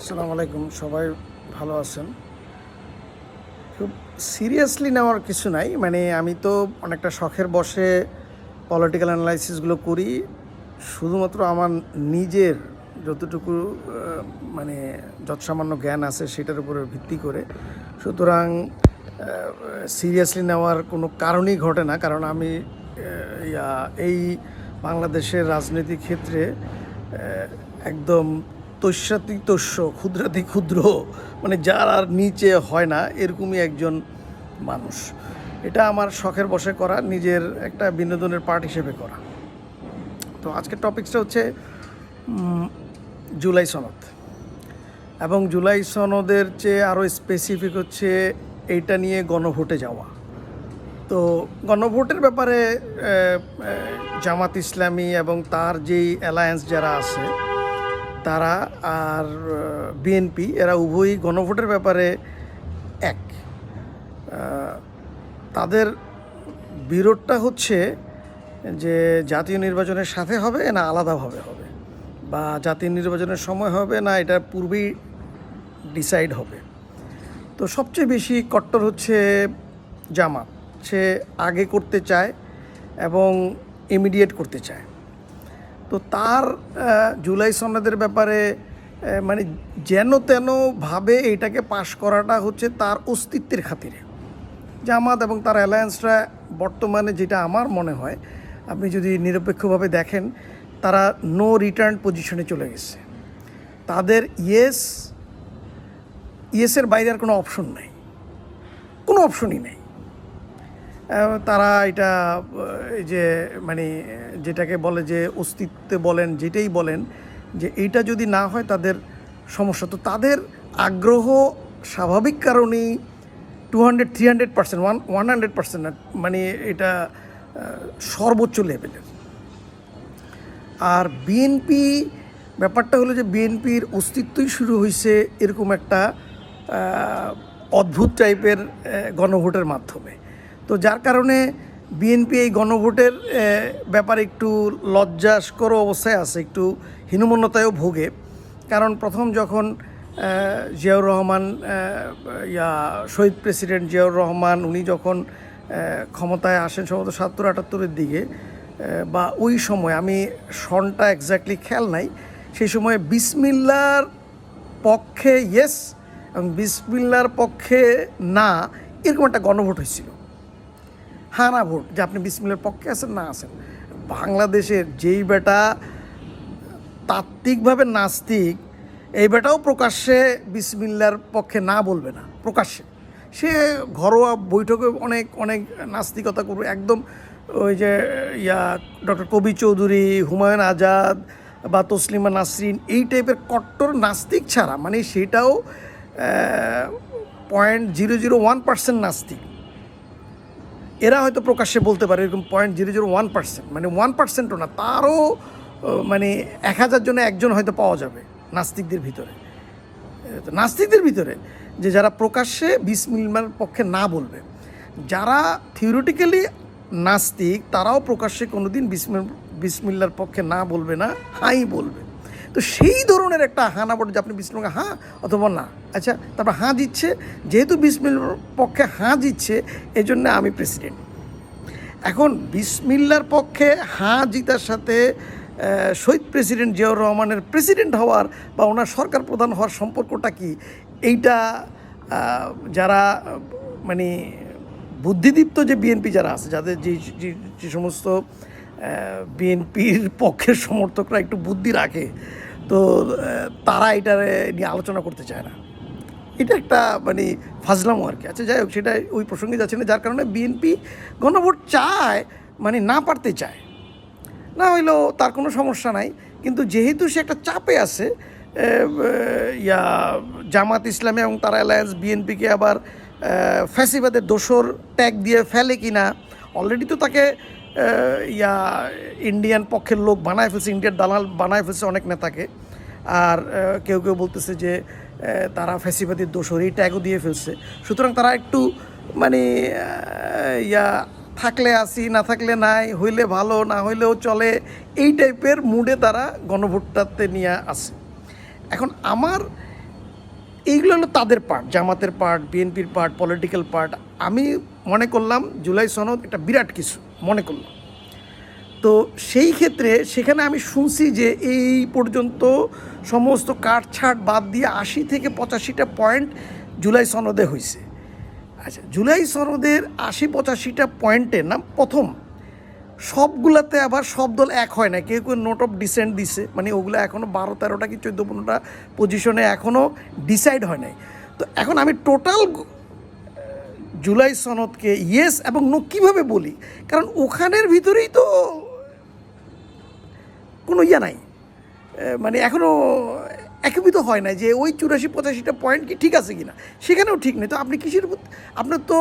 আসসালামু আলাইকুম, সবাই ভালো আছেন? খুব সিরিয়াসলি নেওয়ার কিছু নাই মানে আমি তো অনেকটা শখের বসে পলিটিক্যাল অ্যানালাইসিসগুলো করি, শুধুমাত্র আমার নিজের যতটুকু মানে যৎসামান্য জ্ঞান আছে সেটার উপরে ভিত্তি করে। সুতরাং সিরিয়াসলি নেওয়ার কোনো কারণই ঘটে না, কারণ আমি এই বাংলাদেশের রাজনৈতিক ক্ষেত্রে একদম তৈশাতি তস্য ক্ষুদ্রাতি ক্ষুদ্র মানে যার আর নিচে হয় না, এরকমই একজন মানুষ। এটা আমার শখের বসে করা, নিজের একটা বিনোদনের পার্ট হিসেবে করা। তো আজকের টপিকসটা হচ্ছে জুলাই সনদ। এবং জুলাই সনদের চেয়ে আরও স্পেসিফিক হচ্ছে, এইটা নিয়ে গণভোটে যাওয়া। তো গণভোটের ব্যাপারে জামাত ইসলামী এবং তার যেই অ্যালায়েন্স যারা আছে তারা আর বিএনপি এরা উভয়ই গণভোটের ব্যাপারে এক। তাদের বিরোধটা হচ্ছে যে জাতীয় নির্বাচনের সাথে হবে না আলাদাভাবে হবে, বা জাতীয় নির্বাচনের সময় হবে না, এটা পূর্বেই ডিসাইড হবে। তো সবচেয়ে বেশি কট্টর হচ্ছে জামাত। সে আগে করতে চায় এবং ইমিডিয়েট করতে চায়। তো তার জুলাই সনদের ব্যাপারে মানে যেন তেনভাবে এটাকে পাশ করাটা হচ্ছে তার অস্তিত্বের খাতিরে। জামাত এবং তার অ্যালায়েন্সরা বর্তমানে যেটা আমার মনে হয়, আপনি যদি নিরপেক্ষভাবে দেখেন, তারা নো রিটার্ন পজিশনে চলে গেছে। তাদের ইয়েস, ইয়েসের বাইরে আর কোনো অপশন নাই। কোনো অপশনই নেই। তারা এটা যে মানে যেটাকে বলে যে, অস্তিত্বে বলেন, যেটাই বলেন, যে এইটা যদি না হয় তাদের সমস্যা। তো তাদের আগ্রহ স্বাভাবিক কারণেই two hundred three hundred percent one one hundred percent মানে এটা সর্বোচ্চ লেভেলের আর বিএনপি ব্যাপারটা হলো যে বিএনপির অস্তিত্বই শুরু হয়েছে এরকম একটা অদ্ভুত টাইপের গণভোটের মাধ্যমে। তো যার কারণে বিএনপি এই গণভোটের ব্যাপারে একটু লজ্জাস্কর অবস্থায় আছে, একটু হীনমন্যতায়ও ভোগে। কারণ প্রথম যখন জিয়াউর রহমান ইয়া, শহীদ প্রেসিডেন্ট জিয়াউর রহমান, উনি যখন ক্ষমতায় আসেন সম্ভবত সত্তর আটাত্তরের দিকে বা ওই সময়, আমি সনটা এক্স্যাক্টলি খেয়াল নাই, সেই সময় বিসমিল্লার পক্ষে ইয়েস এবং বিসমিল্লার পক্ষে না, এরকম একটা গণভোট হয়েছিল। হ্যাঁ না ভোট, যে আপনি বিসমিল্লার পক্ষে আছেন, না আছেন। বাংলাদেশের যেই বেটা তাত্ত্বিকভাবে নাস্তিক, এই বেটাও প্রকাশ্যে বিসমিল্লার পক্ষে না বলবে না, প্রকাশ্যে। সে ঘরোয়া বৈঠকে অনেক অনেক নাস্তিকতা করবে। একদম ওই যে, ইয়া, ডক্টর কবি চৌধুরী, হুমায়ুন আজাদ বা তসলিমা নাসরিন, এই টাইপের কট্টর নাস্তিক ছাড়া মানে সেটাও point zero zero one percent নাস্তিক। এরা হয়তো প্রকাশ্যে বলতে পারে এরকম point zero zero one percent মানে ওয়ান পার্সেন্টও না, তারও মানে এক হাজার জনে একজন হয়তো পাওয়া যাবে নাস্তিকদের ভিতরে। নাস্তিকদের ভিতরে, যে যারা প্রকাশ্যে বিসমিল্লার পক্ষে না বলবে। যারা থিওরিটিক্যালি নাস্তিক, তারাও প্রকাশ্যে কোনোদিন বিসমিল বিসমিল্লার পক্ষে না বলবে না, হাই বলবে। তো সেই ধরনের একটা হানা বটে যে আপনি বিসমিল্লা হ্যাঁ অথবা না। আচ্ছা তারপর হাঁ দিচ্ছে, যেহেতু বিসমিল্লার পক্ষে হাঁ দিচ্ছে এই জন্য আমি প্রেসিডেন্ট এখন বিসমিল্লার পক্ষে হাঁ জিতার সাথে শহীদ প্রেসিডেন্ট জিয়াউর রহমানের প্রেসিডেন্ট হওয়ার বা ওনার সরকার প্রধান হওয়ার সম্পর্কটা কি? এইটা যারা মানে বুদ্ধিদীপ্ত যে বিএনপি যারা আছে, যাদের যে- যে সমস্ত বিএনপির পক্ষের সমর্থকরা একটু বুদ্ধি রাখে, তো তারা এটা নিয়ে আলোচনা করতে চায় না। এটা একটা মানে ফাজলামো আর কি। আচ্ছা যাই হোক, সেটা ওই প্রসঙ্গে যাচ্ছে না, যার কারণে বিএনপি গণভোট চায় মানে না পারতে চায়। না হইলেও তার কোনো সমস্যা নাই, কিন্তু যেহেতু সে একটা চাপে আছে ইয়া, জামাত ইসলামী এবং তার অ্যালায়েন্স বিএনপিকে আবার ফ্যাসিবাদের দোসর ট্যাগ দিয়ে ফেলে কিনা, অলরেডি তো তাকে ইয়া ইন্ডিয়ান পক্ষের লোক বানায় ফেলছে ইন্ডিয়ার দালাল বানায় ফেলছে অনেক নেতাকে। আর কেউ কেউ বলতেছে যে তারা ফ্যাসিবাদের দোসর এই ট্যাগও দিয়ে ফেলছে। সুতরাং তারা একটু মানে ইয়া, থাকলে আসি, না থাকলে নাই, হইলে ভালো, না হইলেও চলে, এই টাইপের মুডে তারা গণভোটটাতে নিয়ে আসে। এখন আমার এইগুলো হলো তাদের পার্ট জামাতের পার্ট বিএনপির পার্ট পলিটিক্যাল পার্ট আমি মনে করলাম জুলাই সনদ একটা বিরাট কিছু, মনে করলাম। তো সেই ক্ষেত্রে সেখানে আমি শুনছি যে এই পর্যন্ত সমস্ত কাটছাট বাদ দিয়ে আশি থেকে পঁচাশিটা পয়েন্ট জুলাই সনদে হয়েছে আচ্ছা জুলাই সনদের আশি পঁচাশিটা পয়েন্টের নাম প্রথম। সবগুলাতে আবার সব দল এক হয় না। কেউ কেউ নোট অফ ডিসেন্ট দিছে মানে ওগুলো এখনও বারো, তেরোটা কি চোদ্দ, পনেরোটা পজিশনে এখনও ডিসাইড হয় নাই। তো এখন আমি টোটাল জুলাই সনদকে ইয়েস এবং নো কীভাবে বলি? কারণ ওখানের ভিতরেই তো কোনো ইয়ে নাই। মানে এখনও একীভূত হয় না যে ওই চুরাশি, পঁচাশিটা পয়েন্ট কি ঠিক আছে কি না সেখানেও ঠিক নেই। তো আপনি কিসের আপনার তো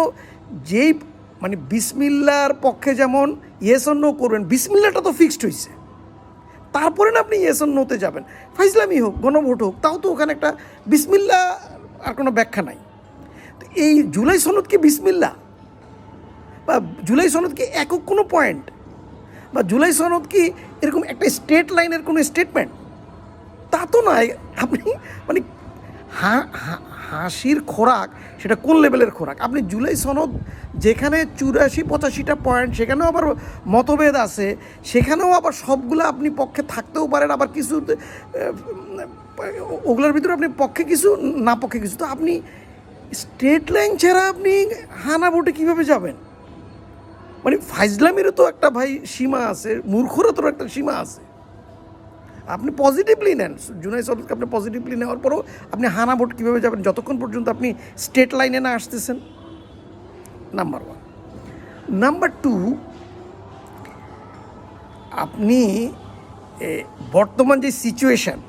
যেই মানে বিসমিল্লার পক্ষে যেমন ইয়েস অন্য করবেন, বিসমিল্লাটা তো ফিক্সড হয়েছে তারপরে না আপনি ইয়েস নোতে যাবেন। ফাইজলামি হোক, গণভোট হোক, তাও তো ওখানে একটা বিসমিল্লা আর কোনো ব্যাখ্যা নাই। তো এই জুলাই সনদ কি বিসমিল্লা? বা জুলাই সনদ কি একক কোনো পয়েন্ট বা জুলাই সনদ কি এরকম একটা স্টেট লাইনের কোনো স্টেটমেন্ট তা তো নয় আপনি মানে হাসির খোরাক, সেটা কোন লেভেলের খোরাক? আপনি জুলাই সনদ যেখানে চুরাশি, পঁচাশিটা পয়েন্ট সেখানেও আবার মতভেদ আছে, সেখানেও আবার সবগুলো আপনি পক্ষে থাকতেও পারেন, আবার কিছু ওগুলোর ভিতরে আপনি পক্ষে কিছু, না পক্ষে কিছু। তো আপনি স্টেট লাইন ছাড়া আপনি হানা ভোটে কীভাবে যাবেন? মানে ফাইজলামেরও তো একটা ভাই সীমা আছে মূর্খরও তো একটা সীমা আছে। আপনি পজিটিভলি নেন। জুনাই সরকারকে আপনি পজিটিভলি নেওয়ার পরও আপনি হানা ভোট কীভাবে যাবেন? যতক্ষণ পর্যন্ত আপনি স্টেট লাইনে না আসতেছেন। নাম্বার ওয়ান নাম্বার টু আপনি বর্তমান যে সিচুয়েশন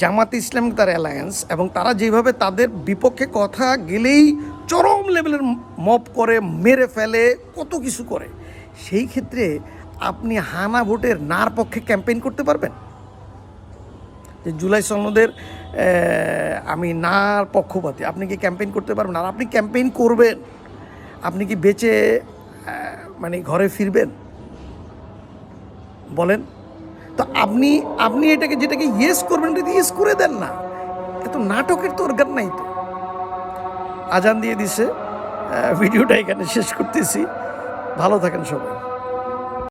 জামাত ইসলাম তার অ্যালায়েন্স এবং তারা যেভাবে তাদের বিপক্ষে কথা গেলেই চরম লেভেলের মপ করে, মেরে ফেলে, কত কিছু করে, সেই ক্ষেত্রে আপনি হানা ভোটের নার পক্ষে ক্যাম্পেইন করতে পারবেন? যে জুলাই সনদের আমি নার পক্ষপাতি। আপনি কি ক্যাম্পেইন করতে পারবেন? আর আপনি ক্যাম্পেইন করবেন। আপনি কি বেঁচে মানে ঘরে ফিরবেন? বলেন। তো আপনি আপনি এটাকে, যেটাকে ইয়েস করবেন এটা ইয়েস করে দেন না। এত নাটকের তো অর্গান নাই তো। আজান দিয়ে দিছে। ভিডিওটা এখানে শেষ করতেছি। ভালো থাকেন সবাই।